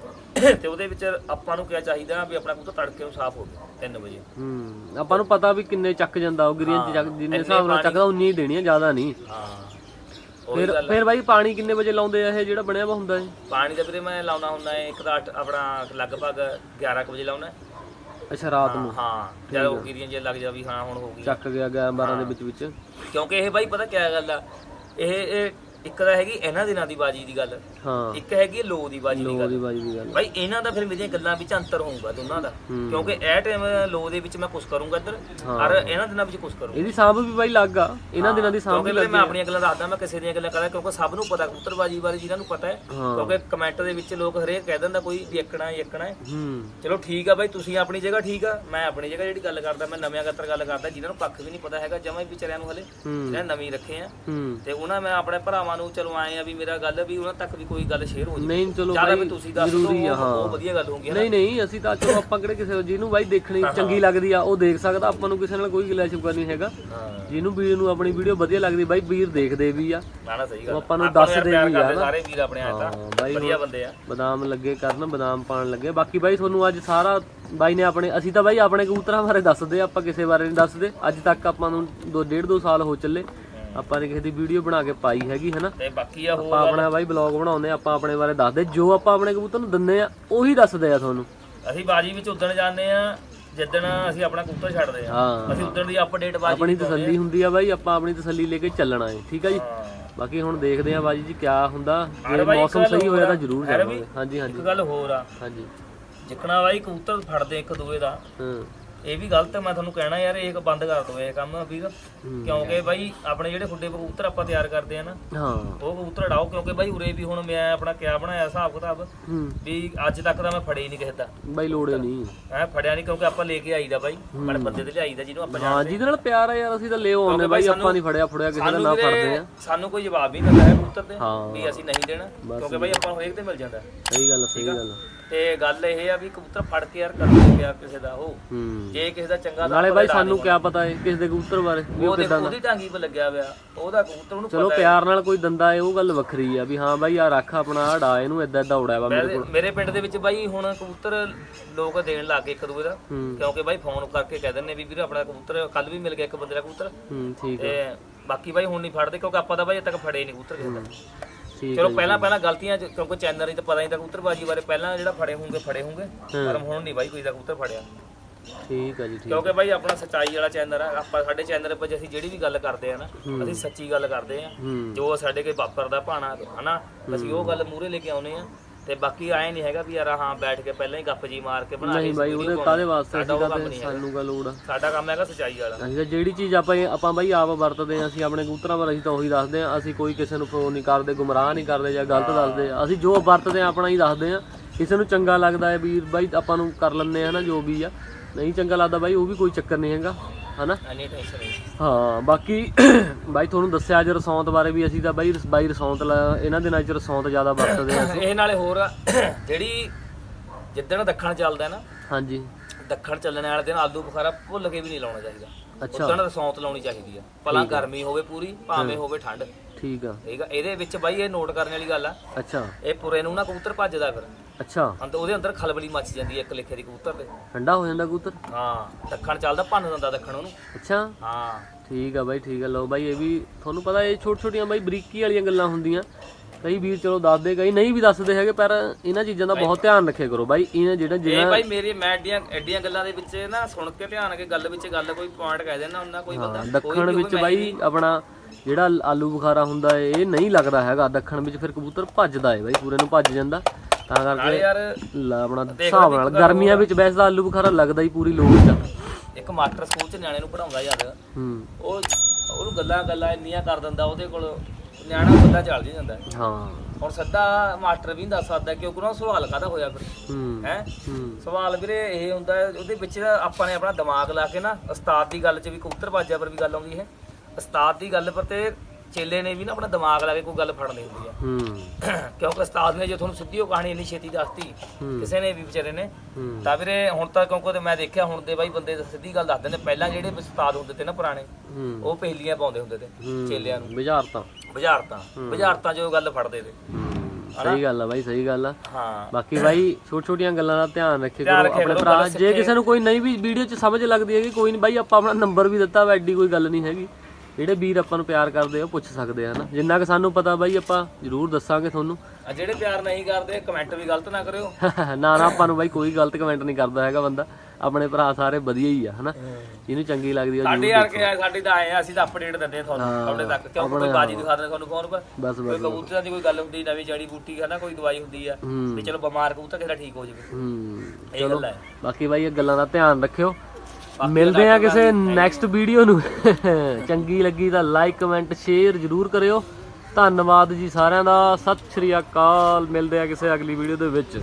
ਤੇ ਉਹਦੇ ਵਿੱਚ ਆਪਾਂ ਨੂੰ ਕਿਆ ਚਾਹੀਦਾ ਵੀ ਆਪਣਾ ਕਬੂਤਰ ਤੜਕੇ ਨੂੰ ਸਾਫ਼ ਹੋਵੇ 3 ਵਜੇ। ਹੂੰ। ਆਪਾਂ ਨੂੰ ਪਤਾ ਵੀ ਕਿੰਨੇ ਚੱਕ ਜਾਂਦਾ ਉਹ ਗਰੀਆਂ ਚ ਚੱਕ ਜਿੰਨੇ ਹਿਸਾਬ ਨਾਲ ਚੱਕਦਾ ਉਨੀ ਹੀ ਦੇਣੀ ਆ ਜ਼ਿਆਦਾ ਨਹੀਂ। ਹਾਂ। ਉਹ ਫਿਰ ਫਿਰ ਬਾਈ ਪਾਣੀ ਕਿੰਨੇ ਵਜੇ ਲਾਉਂਦੇ ਆ ਇਹ ਜਿਹੜਾ ਬਣਿਆ ਵਾ ਹੁੰਦਾ ਇਹ? ਪਾਣੀ ਦਾ ਵੀਰੇ ਮੈਂ ਲਾਉਣਾ ਹੁੰਦਾ ਹੈ ਇੱਕ ਦਾ ਅੱਠ- ਆਪਣਾ ਲਗਭਗ 11 ਕੁ ਵਜੇ ਲਾਉਣਾ ਹੈ। ਅੱਛਾ ਰਾਤ ਨੂੰ? ਹਾਂ ਜਦ ਗਿਰੀਆਂ ਜੇ ਲੱਗ ਜਾ ਵੀ ਹਾਂ ਹੁਣ ਹੋ ਗਈ। ਚੱਕ ਗਿਆ ਗਿਆ 12 ਦੇ ਵਿੱਚ ਵਿੱਚ। ਕਿਉਂਕਿ ਇਹ ਬਾਈ ਪਤਾ ਕਿਆ ਗੱਲ ਆ? ਇਹ ਇਹ ਇੱਕ ਤਾਂ ਹੈਗੀ ਇਹਨਾਂ ਦਿਨਾਂ ਦੀ ਬਾਜੀ ਦੀ ਗੱਲ ਹਾਂ। ਇੱਕ ਹੈਗੀ ਲੋ ਦੀ ਬਾਜੀ ਦੀ ਲੋ ਗੱਲ। ਦੀ ਬਾਜੀ ਦੀ ਗੱਲ। ਬਾਈ ਇਹਨਾਂ ਦਾ ਫਿਰ ਮੇਰੀਆਂ ਗੱਲਾਂ ਵਿੱਚ ਅੰਤਰ ਹੋਊਗਾ ਦੋਨਾਂ ਦਾ। ਹੂੰ। ਕਿਉਂਕਿ ਇਹ ਟਾਈਮ ਲੋ ਦੇ ਵਿੱਚ ਮੈਂ ਕੁਝ ਕਰੂੰਗਾ ਇੱਧਰ ਔਰ ਇਹਨਾਂ ਦਿਨਾਂ ਵਿੱਚ ਕੁਝ ਕਰੂੰਗਾ। ਇਹਦੀ ਸਾਂਭ ਵੀ ਬਾਈ ਲੱਗ ਆ ਇਹਨਾਂ ਦਿਨਾਂ ਦੀ ਸਾਂਭ ਕਿਉਂਕਿ ਵੀਰੇ ਮੈਂ ਆਪਣੀਆਂ ਗੱਲਾਂ ਦੱਸਦਾ ਮੈਂ ਕਿਸੇ ਦੀਆਂ ਗੱਲਾਂ ਕਰਦਾ ਕਿਉਂਕਿ ਸਭ ਨੂੰ ਪਤਾ ਕਬੂਤਰਬਾਜੀ ਬਾਰੇ ਜਿਹਨਾਂ ਨੂੰ ਪਤਾ ਹੈ। ਹਾਂ। ਕਿਉਂਕਿ ਕਮੈਂਟ ਦੇ ਵਿੱਚ ਲੋਕ ਹਰੇਕ ਕਹਿ ਦਿੰਦਾ ਕੋਈ ਵੀ ਇੱਕਣਾ ਹੈ ਹੈ। ਹੂੰ। ਚਲੋ ਠੀਕ ਆ ਬਾਈ ਤੁਸੀਂ ਆਪਣੀ ਜਗ੍ਹਾ ਠੀਕ ਆ ਮੈਂ ਆਪਣੀ ਜਗ੍ਹਾ ਜਿਹੜੀ ਗੱਲ ਕਰਦਾ ਮੈਂ ਨਵਿਆਂ ਗੱਤਰ ਗੱਲ ਕਰਦਾ ਜਿਨ੍ਹਾਂ ਨੂੰ ਕੱਖ ਵੀ ਨਹੀਂ ਪਤਾ ਹੈਗਾ ਜਮਾਂ ਹੀ ਵਿਚਾਰਿਆਂ ਨੂੰ ਹਲੇ ਹੂੰ। ਜਿਹੜੇ ਨਵੀਂ ਰੱਖੇ ਆ। ਹੂੰ। ਤੇ ਉਹਨਾਂ ਮੈਂ ਆਪਣੇ ਭਰਾਵਾਂ ਨੂੰ ਚਲੋ ਆਏ ਆ ਵੀ ਮੇਰਾ ਗੱਲ ਵੀ ਉਹਨਾਂ ਤੱਕ ਵੀ ਕੋਈ ਗੱਲ ਸ਼ੇਅਰ ਹੋ ਜਾਵੇ। ਨਹੀਂ ਚਲੋ ਜ਼ਿਆਦਾ ਵੀ ਬਾਈ ਤੁਸੀਂ ਦੱਸ ਜ਼ਰੂਰੀ ਆ ਹਾਂ। ਵਧੀਆ ਗੱਲ ਹੋਊਗੀ ਨਹੀਂ ਨਹੀਂ ਅਸੀਂ ਤਾਂ ਚਲੋ ਆਪਾਂ ਕਿਹੜੇ ਕਿਸੇ ਜਿਹਨੂੰ ਬਾਈ ਦੇਖਣੀ ਚੰਗੀ ਲੱਗਦੀ ਆ ਉਹ ਦੇਖ ਸਕਦਾ ਆਪਾਂ ਨੂੰ ਕਿਸੇ ਨਾਲ ਕੋਈ ਗਿਲਾ ਸ਼ਿਕਵਾ ਨਹੀਂ ਹੈਗਾ। ਜਿਹਨੂੰ ਵੀਰ ਨੂੰ ਆਪਣੀ ਵੀਡੀਓ ਵਧੀਆ ਲੱਗਦੀ ਬਾਈ ਵੀਰ ਦੇਖਦੇ ਵੀ ਆ। ਨਾ ਨਾ ਸਹੀ ਗੱਲ ਆਪਾਂ ਨੂੰ ਦੱਸਦੇ ਵੀ ਆ। ਸਾਰੇ ਵੀਰ ਆਪਣੇ ਆਏ ਤਾਂ। ਵਧੀਆ ਬੰਦੇ ਆ। ਬਦਾਮ ਲੱਗੇ ਕਰਨ ਬਦਾਮ ਪਾਣ ਲੱਗੇ। ਬਾਕੀ ਬਾਈ ਤੁਹਾਨੂੰ ਅੱਜ ਸਾਰਾ ਬਾਈ ਨੇ ਆਪਣੇ ਅਸੀਂ ਤਾਂ ਬਾਈ ਆਪਣੇ ਕਬੂਤਰਾਂ ਬਾਰੇ ਦੱਸਦੇ ਆਪਾਂ ਕਿਸੇ ਬਾਰੇ ਨਹੀਂ ਦੱਸਦੇ। ਅੱਜ ਤੱਕ ਆਪਾਂ ਨੂੰ ਦੋ ਡੇਢ ਦੋ ਸਾਲ ਹੋ ਚੱਲੇ। ਆਪਾਂ ਨੇ ਕਿਸੇ ਦੀ ਵੀਡੀਓ ਬਣਾ ਕੇ ਪਾਈ ਹੈਗੀ ਹਨਾ? ਤੇ ਬਾਕੀ ਆ ਹੋਰ ਆਪਾਂ ਆਪਣਾ ਬਾਈ ਬਲੌਗ ਬਣਾਉਂਦੇ ਆ, ਆਪਾਂ ਆਪਣੇ ਬਾਰੇ ਦੱਸਦੇ ਜੋ ਆਪਾਂ ਆਪਣੇ ਕਬੂਤਰ ਨੂੰ ਦਿੰਦੇ ਆ ਉਹੀ ਦੱਸਦੇ ਆ ਤੁਹਾਨੂੰ। ਅਸੀਂ ਬਾਜੀ ਵਿੱਚ ਉਦਣ ਜਾਂਦੇ ਆ ਜਿੱਦਣ ਅਸੀਂ ਆਪਣਾ ਕਬੂਤਰ ਛੱਡਦੇ ਆ। ਹਾਂ। ਅਸੀਂ ਉਦਣ ਦੀ ਅਪਡੇਟ ਬਾਜੀ ਆਪਣੀ ਤਸੱਲੀ ਹੁੰਦੀ ਆ ਬਾਈ ਆਪਾਂ ਆਪਣੀ ਤਸੱਲੀ ਲੈ ਕੇ ਚੱਲਣਾ ਹੈ ਠੀਕ ਆ ਜੀ? ਹਾਂ। ਬਾਕੀ ਹੁਣ ਦੇਖਦੇ ਆ ਬਾਜੀ ਜੀ ਕਿਆ ਹੁੰਦਾ। ਜੇ ਅਰੇ ਬਾਈ ਇੱਕ ਮੌਸਮ ਗੱਲ ਸਹੀ ਹੋਇਆ ਤਾਂ ਹੋਰ ਆ। ਜ਼ਰੂਰ ਅਰੇ ਜਾਵਾਂਗੇ। ਵੀ ਹਾਂਜੀ ਇੱਕ ਹਾਂਜੀ ਗੱਲ ਹੋਰ ਆ। ਹਾਂਜੀ। ਜਿੱਕਣਾ ਬਾਈ ਕਬੂਤਰ ਫੜਦੇ ਇੱਕ ਦੂਏ ਦਾ। ਹਾਂ। ਇਹ ਵੀ ਗਲਤ ਹੈ ਮੈਂ ਤੁਹਾਨੂੰ ਕਹਿਣਾ ਯਾਰ ਇਹ ਬੰਦ ਕਰ ਦਿਓ ਇਹ ਕੰਮ ਵੀਰ ਹੂੰ। ਕਿਉਂਕਿ ਬਾਈ ਆਪਣੇ ਜਿਹੜੇ ਖੁੱਡੇ ਕਬੂਤਰ ਆਪਾਂ ਤਿਆਰ ਕਰਦੇ ਆ ਨਾ ਹਾਂ। ਉਹ ਕਬੂਤਰ ਉਡਾਓ ਕਿਉਂਕਿ ਬਾਈ ਉਰੇ ਵੀ ਹੁਣ ਮੈਂ ਆਪਣਾ ਕਿਆ ਬਣਾਇਆ ਹਿਸਾਬ ਕਿਤਾਬ ਹੂੰ। ਵੀ ਅੱਜ ਤੱਕ ਤਾਂ ਮੈਂ ਫੜੇ ਹੀ ਨਹੀਂ ਕਿਸੇ ਦਾ। ਬਾਈ ਲੋੜੇ ਨਹੀਂ। ਮੈਂ ਫੜਿਆ ਨਹੀਂ ਕਿਉਂਕਿ ਆਪਾਂ ਲੈ ਕੇ ਆਈਦਾ ਬਾਈ। ਆਪਣੇ ਬੰਦੇ ਤੇ ਲਿਆਈਦਾ ਜਿਹਨੂੰ ਆਪਾਂ ਹਾਂ ਜਿਹਦੇ ਨਾਲ ਪਿਆਰ ਆ ਯਾਰ ਅਸੀਂ ਤਾਂ ਲਿਓ ਆਉਂਦੇ ਬਾਈ ਆਪਾਂ ਨਹੀਂ ਫੜਿਆ ਫੜਿਆ ਕਿਸੇ ਦਾ ਨਾ ਫੜਦੇ ਆ। ਸਾਨੂੰ ਕੋਈ ਜਵਾਬ ਹੀ ਨਹੀਂ ਦਿੰਦਾ ਹੈ ਕਬੂਤਰ ਤੇ ਹਾਂ। ਵੀ ਅਸੀਂ ਨਹੀਂ ਦੇਣਾ ਕਿਉਂਕਿ ਬਾਈ ਆਪਾਂ ਨੂੰ ਹਰੇਕ ਤੇ ਮਿਲ ਜਾਂਦਾ। ਸਹੀ ਗੱਲ ਸਹੀ ਗੱਲ। ਤੇ ਗੱਲ ਇਹ ਆ ਵੀ ਕਬੂਤਰ ਫੜ ਕੇ ਯਾਰ ਕਰਨਾ ਪਿਆ ਕਿਸੇ ਦਾ ਉਹ। ਹੂੰ। ਜੇ ਕਿਸੇ ਦਾ ਚੰਗਾ ਨਾਲੇ ਬਾਈ ਸਾਨੂੰ ਕਿਆ ਪਤਾ ਹੈ ਕਿਸ ਦੇ ਕਬੂਤਰ ਬਾਰੇ ਵੀ ਉਹ ਕਿਦਾਂ ਉਹਦੀ ਟਾਂਗੀ 'ਤੇ ਲੱਗਿਆ ਹੋਇਆ। ਉਹਦਾ ਕਬੂਤਰ ਉਹਨੂੰ ਚਲੋ ਪਿਆਰ ਨਾਲ ਕੋਈ ਦੰਦਾ ਹੈ ਉਹ ਗੱਲ ਵੱਖਰੀ ਆ ਵੀ ਹਾਂ ਬਾਈ ਆ ਰੱਖ ਆਪਣਾ ਡਾ ਇਹਨੂੰ ਏਦਾਂ ਏਦਾਂ ਉੜਿਆ ਵਾ ਮੇਰੇ ਮੇਰੇ- ਮੇਰੇ ਪਿੰਡ ਦੇ ਵਿੱਚ ਬਾਈ ਹੁਣ ਕਬੂਤਰ ਲੋਕ ਦੇਣ ਲੱਗ ਗਏ ਇੱਕ ਦੂਏ ਦਾ। ਹੂੰ। ਕਿਉਂਕਿ ਬਾਈ ਫੋਨ ਕਰਕੇ ਕਹਿ ਦਿੰਦੇ ਵੀ ਵੀਰ ਆਪਣਾ ਕਬੂਤਰ ਕੱਲ ਵੀ ਮਿਲ ਗਿਆ ਇੱਕ ਬੰਦੇ ਦਾ ਕਬੂਤਰ। ਹੂੰ ਠੀਕ ਤੇ ਬਾਕੀ ਬਾਈ ਹੁਣ ਨਹੀਂ ਫੜਦੇ ਕਿਉਂਕਿ ਆਪਾਂ ਤਾਂ ਬਾਈ ਅਜੇ ਤੱਕ ਫੜੇ ਨਹੀਂ ਕਬੂਤਰ ਕਿਸੇ ਦਾ। ਠੀਕ ਚਲੋ ਪਹਿਲਾਂ ਪਹਿਲਾਂ ਗਲਤੀਆਂ ਚ- ਕਿਉਂਕਿ ਚੈਨਲ ਹੀ ਤਾਂ ਪਤਾ ਨਹੀਂ ਤਾਂ ਕਬੂਤਰਬਾਜੀ ਬਾਰੇ ਪਹਿਲਾਂ ਜਿਹੜਾ ਫੜੇ ਹੋਣਗੇ ਫੜੇ ਹੋਣਗੇ ਪਰ ਹੁਣ ਨਹੀਂ ਬਾਈ ਕੋਈ ਦਾ ਕਬੂਤਰ ਫੜਿਆ। ਠੀਕ ਆ ਜੀ ਠੀਕ। ਕਿਉਂਕਿ ਬਾਈ ਆਪਣਾ ਸੱਚਾਈ ਵਾਲਾ ਚੈਨਲ ਆ ਆਪਾਂ ਸਾਡੇ ਚੈਨਲ 'ਤੇ ਅਸੀਂ ਜਿਹੜੀ ਵੀ ਗੱਲ ਕਰਦੇ ਆ ਨਾ ਅਸੀਂ ਸੱਚੀ ਗੱਲ ਕਰਦੇ ਆ ਹੂੰ। ਜੋ ਸਾਡੇ ਕੇ ਵਾਪਰਦਾ ਭਾਣਾ ਹਨਾ ਅਸੀਂ ਉਹ ਗੱਲ ਮੂਹਰੇ ਲੈ ਕੇ ਆਉਨੇ ਆ ਤੇ ਬਾਕੀ ਆਏ ਨਹੀਂ ਹੈਗਾ ਵੀ ਯਾਰ ਹਾਂ ਬੈਠ ਕੇ ਪਹਿਲਾਂ ਹੀ ਗੱਪ ਜੀ ਮਾਰ ਕੇ ਬਣਾ ਨਹੀਂ ਲਈ ਬਾਈ ਉਹਦੇ ਕਾਦੇ ਵਾਸਤੇ ਅਸੀਂ ਹੈਗਾ। ਸਾਨੂੰ ਗੱਲ ਲੋੜ ਆ? ਸਾਡਾ ਕੰਮ ਹੈਗਾ ਸੱਚਾਈ ਵਾਲਾ। ਅਸੀਂ ਤਾਂ ਜਿਹੜੀ ਚੀਜ਼ ਆਪਾਂ ਆਪਾਂ ਬਾਈ ਆਪ ਵਰਤਦੇ ਆ ਅਸੀਂ ਆਪਣੇ ਕਬੂਤਰਾਂ ਬਾਰੇ ਅਸੀਂ ਤਾਂ ਉਹੀ ਦੱਸਦੇ ਆ ਅਸੀਂ ਕੋਈ ਕਿਸੇ ਨੂੰ ਫੋਨ ਨਹੀਂ ਕਰਦੇ ਗੁੰਮਰਾਹ ਨਹੀਂ ਕਰਦੇ ਜਾਂ ਗਲਤ ਦੱਸਦੇ ਆ ਅਸੀਂ ਜੋ ਵਰਤਦੇ ਆ ਆਪਣਾ ਹੀ ਦੱਸਦੇ ਆ ਕਿਸੇ ਨੂੰ ਚੰਗਾ ਲੱਗਦਾ ਹੈ ਵੀਰ ਬਾਈ ਆਪਾਂ ਨੂੰ ਕਰ ਲੈਂਦੇ ਆ ਨਾ ਜੋ ਵੀ ਆ। ਨਹੀਂ ਚੰਗਾ ਲੱਗਦਾ ਬਾਈ ਉਹ ਵੀ ਕੋਈ ਚੱਕਰ ਨਹੀਂ ਹੈਗਾ। ਹਨਾ? ਐਨੀ ਟੈਨਸ਼ਨ ਨਹੀਂ ਹਾਂ ਬਾਕੀ <coughs> ਬਾਈ ਤੁਹਾਨੂੰ ਦੱਸਿਆ ਅੱਜ ਰਸੌਂਤ ਬਾਰੇ ਵੀ ਅਸੀਂ ਤਾਂ ਬਾਈ ਬਾਈ ਰਸੌਂਤ ਲਾ- ਇਹਨਾਂ ਦਿਨਾਂ 'ਚ ਰਸੌਂਤ ਜ਼ਿਆਦਾ ਵਰਤਦੇ ਆ ਇਹ ਨਾਲੇ ਹੋਰ ਆ, <coughs> ਜਿਹੜੀ ਜਿੱਦਣ ਦੱਖਣ ਚੱਲਦਾ ਨਾ ਹਾਂਜੀ। ਦੱਖਣ ਚੱਲਣ ਵਾਲੇ ਦਿਨ ਆਲੂ ਬੁਖਾਰਾ ਭੁੱਲ ਕੇ ਵੀ ਨਹੀਂ ਲਾਉਣਾ ਚਾਹੀਦਾ। ਅੱਛਾ। ਉਦੋਂ ਰਸੌਂਤ ਲਾਉਣੀ ਚਾਹੀਦੀ ਆ। ਭਲਾ ਗਰਮੀ ਹੋਵੇ ਪੂਰੀ ਭਾਵੇਂ ਹੋਵੇ ਠੰਡ। ਠੀਕ ਆ। ਠੀਕ ਆ। ਇਹਦੇ ਵਿੱਚ ਬਾਈ ਇਹ ਨੋਟ ਕਰਨ ਵਾਲੀ ਗੱਲ ਆ। ਅੱਛਾ। ਇਹ ਪੁਰੇ ਨੂੰ ਨਾ ਕਬੂਤਰ ਭੱਜਦਾ ਫਿਰ। ਅੱਛਾ। ਅੰਦਰ ਉਹਦੇ ਅੰਦਰ ਖਲਬਲੀ ਮੱਚ ਜਾਂਦੀ ਹੈ ਇੱਕ ਲੇਖੇ ਦੀ ਕਬੂਤਰ ਤੇ। ਠੰਡਾ ਹੋ ਜਾਂਦਾ ਕਬੂਤਰ? ਹਾਂ ਦੱਖਣ ਚੱਲਦਾ ਭੰਨ ਦਿੰਦਾ ਦੱਖਣ ਉਹਨੂੰ। ਅੱਛਾ। ਹਾਂ। ਠੀਕ ਆ ਬਾਈ ਠੀਕ ਆ। ਲਓ ਬਾਈ ਇਹ ਵੀ ਤੁਹਾਨੂੰ ਪਤਾ ਇਹ ਛੋਟ ਛੋਟੀਆਂ ਬਾਈ ਬਰੀਕੀ ਵਾਲੀਆਂ ਗੱਲਾਂ ਹੁੰਦੀਆਂ। ਕਈ ਵੀਰ ਚਲੋ ਦੱਸਦੇ ਕਈ ਨਹੀਂ ਵੀ ਦੱਸਦੇ ਹੈਗੇ ਪਰ ਇਹਨਾਂ ਚੀਜ਼ਾਂ ਦਾ ਬਹੁਤ ਧਿਆਨ ਰੱਖਿਆ ਕਰੋ ਬਾਈ। ਇਹਨਾਂ ਜਿਹੜਾ ਇਹ ਜਿਹੜਾ ਬਾਈ ਮੇਰੀ ਮੈਂ ਐਡੀਆਂ ਐਡੀਆਂ ਗੱਲਾਂ ਦੇ ਵਿੱਚ ਨਾ ਸੁਣ ਕੇ ਧਿਆਨ ਕੇ ਗੱਲ ਵਿੱਚ ਗੱਲ ਕੋਈ ਪੁਆਇੰਟ ਕਹਿ ਦੇਣਾ ਉਹਨਾਂ ਕੋਈ ਬੰਦਾ ਦੱਖਣ ਵਿੱਚ ਬਾਈ ਆਪਣਾ ਜਿਹੜਾ ਆਲੂ ਬੁਖਾਰਾ ਹੁੰਦਾ ਹੈ ਇਹ ਨਹੀਂ ਲੱਗਦਾ ਹੈਗਾ। ਦੱਖਣ ਵਿੱਚ ਫਿਰ ਕਬੂਤਰ ਭੱਜਦਾ ਹੈ ਬਾਈ ਪੂਰੇ ਨੂੰ ਭੱਜ ਜਾਂਦਾ। ਤਾਂ ਕਰਕੇ ਯਾਰ ਲ- ਆਪਣਾ ਹਿਸਾਬ ਨਾਲ ਗਰਮੀਆਂ ਵਿੱਚ ਵੈਸੇ ਤਾਂ ਆਲੂ ਬੁਖਾਰਾ ਲੱਗਦਾ ਹੀ ਪੂਰੀ ਲੋੜ ਚ। ਇੱਕ ਮਾਸਟਰ ਸਕੂਲ ਚ ਨਿਆਣੇ ਨੂੰ ਪੜਾਉਂਦਾ ਯਾਰ। ਹੂੰ। ਉਹ ਉਹਨੂੰ ਗੱਲਾਂ ਗੱਲਾਂ ਇੰਨੀਆਂ ਕਰ ਦਿੰਦਾ ਉਹਦੇ ਕੋਲ ਨਿਆਣਾ ਬੰਦਾ ਚੱਲ ਜੀ ਜਾਂਦਾ। ਹਾਂ। ਹੁਣ ਸਿੱਧਾ ਮਾਸਟਰ ਵੀ ਦੱਸ ਸਕਦਾ ਕਿਉਂਕਿ ਉਹਨਾਂ ਸਵਾਲ ਕਾਹਦਾ ਹੋਇਆ ਫਿਰ। ਹੂੰ। ਸਵਾਲ ਵੀਰੇ ਇਹ ਹੁੰਦਾ ਉਹਦੇ ਵਿੱਚ ਆਪਾਂ ਨੇ ਆਪਣਾ ਦਿਮਾਗ ਲਾ ਕੇ ਨਾ ਉਸਤਾਦ ਦੀ ਗੱਲ 'ਚ ਵੀ ਕਬੂਤਰ ਬਾਜਿਆ ਪਰ ਵੀ ਗੱਲ ਆਉਂਦੀ ਹੈ। ਉਸਤਾਦ ਦੀ ਗੱਲ ਪਰ ਤੇ ਚੇਲੇ ਨੇ ਵੀ ਨਾ ਆਪਣਾ ਦਿਮਾਗ ਲਾ ਕੇ ਕੋਈ ਗੱਲ ਫੜਨੀ ਹੁੰਦੀ ਆ। ਹੂੰ। <coughs> ਕਿਉਂਕਿ ਉਸਤਾਦ ਨੇ ਜੇ ਤੁਹਾਨੂੰ ਸਿੱਧੀ ਉਹ ਕਹਾਣੀ ਇੰਨੀ ਛੇਤੀ ਦੱਸਤੀ ਹੂੰ। ਕਿਸੇ ਨੇ ਵੀ ਵਿਚਾਰੇ ਨੇ। ਹੂੰ। ਤਾਂ ਵੀਰੇ ਹੁਣ ਤਾਂ ਕਿਉਂਕਿ ਤੇ ਮੈਂ ਦੇਖਿਆ ਹੁਣ ਦੇ ਬਾਈ ਬੰਦੇ ਸਿੱਧੀ ਗੱਲ ਦੱਸਦੇ ਨੇ ਪਹਿਲਾਂ ਜਿਹੜੇ ਉਸਤਾਦ ਹੁੰਦੇ ਤੇ ਨਾ ਪੁਰਾਣੇ ਹੂੰ। ਉਹ ਪਹਿਲੀਆਂ ਪਾਉਂਦੇ ਹੁੰਦੇ ਤੇ ਹੂੰ। ਚੇਲਿਆਂ ਨੂੰ। ਬੁਝਾਰਤਾਂ। ਬੁਝਾਰਤਾਂ। ਬੁਝਾਰਤਾਂ ਜੋ ਗੱਲ ਫੜਦੇ ਤੇ। ਸਹੀ ਗੱਲ ਆ ਬਾਈ ਸਹੀ ਗੱਲ ਆ। ਹਾਂ। ਬਾਕੀ ਬਾਈ ਛੋਟ ਛੋਟੀਆਂ ਗੱਲਾਂ ਦਾ ਧਿਆਨ ਧਿਆਨ ਕਰੋ ਆਪਣੇ ਭਰਾ ਜੇ ਕਿਸੇ ਨੂੰ ਕੋਈ ਨਹੀਂ ਵੀ ਵੀਡੀਓ 'ਚ ਸਮਝ ਲੱਗਦੀ ਹੈਗੀ ਕੋਈ ਨਹੀਂ ਬਾਈ ਆਪਾਂ ਆਪਣਾ ਨੰਬਰ ਵੀ ਦਿੱਤਾ ਵਾ ਐਡੀ ਕੋਈ ਗੱਲ ਨਹੀਂ ਹੈਗੀ। ਜਿਹੜੇ ਵੀਰ ਆਪਾਂ ਨੂੰ ਪਿਆਰ ਕਰਦੇ ਆ ਉਹ ਪੁੱਛ ਸਕਦੇ ਆ ਨਾ ਜਿੰਨਾ ਕਿ ਸਾਨੂੰ ਪਤਾ ਬਾਈ ਆਪਾਂ ਜ਼ਰੂਰ ਦੱਸਾਂਗੇ ਤੁਹਾਨੂੰ। ਆ ਜਿਹੜੇ ਪਿਆਰ ਨਹੀਂ ਕਰਦੇ ਕਮੈਂਟ ਵੀ ਗਲਤ ਨਾ ਕਰਿਓ। <laughs> ਨਾ ਨਾ ਆਪਾਂ ਨੂੰ ਬਾਈ ਕੋਈ ਗਲਤ ਕਮੈਂਟ ਨਹੀਂ ਕਰਦਾ ਹੈਗਾ ਬੰਦਾ। ਆਪਣੇ ਭਰਾ ਸਾਰੇ ਵਧੀਆ ਹੀ ਆ ਹਨਾ? ਜਿਹਨੂੰ ਚੰਗੀ ਲੱਗਦੀ ਆ ਸਾਡੇ ਯਾਰ ਕੇ ਸਾਡੇ ਤਾਂ ਆਏ ਆ ਅਸੀਂ ਤਾਂ ਅਪਡੇਟ ਦਿੰਦੇ ਆ ਤੁਹਾਨੂੰ। ਤੁਹਾਡੇ ਤੱਕ ਕਿਉਂ ਕੋਈ ਬਾਜੀ ਦਿਖਾ ਦਿੰਦੇ ਤੁਹਾਨੂੰ ਕੌਣ ਕੋਈ ਬਸ ਬਸ। ਕਬੂਤਰਾਂ ਦੀ ਕੋਈ ਗੱਲ ਹੁੰਦੀ ਨਵੀਂ ਜੜੀ ਬੂਟੀ ਹੈ ਨਾ ਕੋਈ ਦਵਾਈ ਹੁੰਦੀ ਆ ਤੇ ਚਲੋ ਬਿਮਾਰ ਕਬੂਤਰ ਦਾ ਠੀਕ ਹੋ ਜਾਵੇ। ਹੂੰ ਹੈ ਬਾਕੀ ਬਾਈ ਇਹ ਗੱਲਾਂ ਦਾ ਧਿਆਨ ਰੱਖਿਓ। ਮਿਲਦੇ ਆ ਕਿਸੇ ਨੈਕਸਟ ਵੀਡੀਓ ਨੂੰ। <laughs> ਚੰਗੀ ਲੱਗੀ ਤਾਂ ਲਾਈਕ ਕਮੈਂਟ ਸ਼ੇਅਰ ਜਰੂਰ ਕਰਿਓ। ਧੰਨਵਾਦ ਜੀ ਸਾਰਿਆਂ ਦਾ। ਸਤਿ ਸ਼੍ਰੀ ਅਕਾਲ। ਮਿਲਦੇ ਆ ਕਿਸੇ ਅਗਲੀ ਵੀਡੀਓ ਦੇ ਵਿੱਚ।